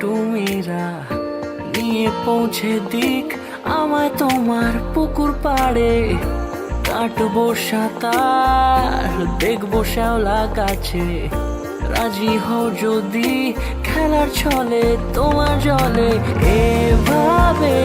ফেরা নিয়ে পৌঁছে দিক আমায় তোমার পুকুর পাড়ে। কাটবো সাঁতার, দেখব শ্যাওলা গাছে। রাজি হও যদি খেলার ছলে তোমার জলে। এভাবে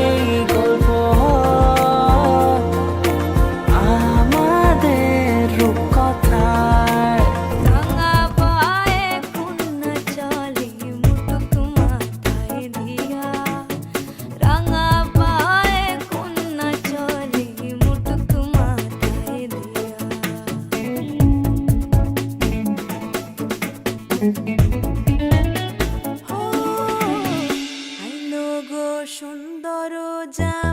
সুন্দর জামাই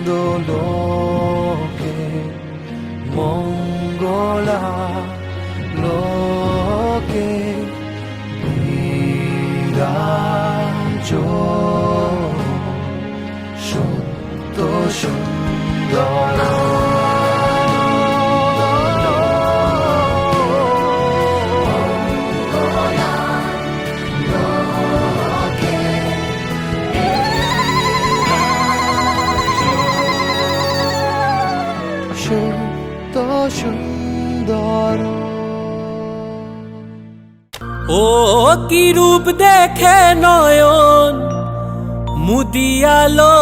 আনন্দ লোকে মঙ্গলা লোকে বিরাজ সত্য সুন্দর। সুন্দর। ও কি রূপ দেখে নয়ন মুদিয়ালো?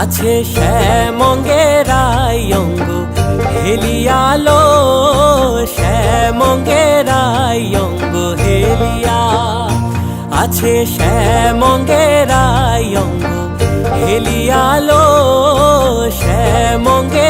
আছে শ্যামঙ্গেরাই অঙ্গ হেলিয়ালো। আছে শ্যামঙ্গেরাই অঙ্গ হেলিয়ালো শ্যামঙ্গের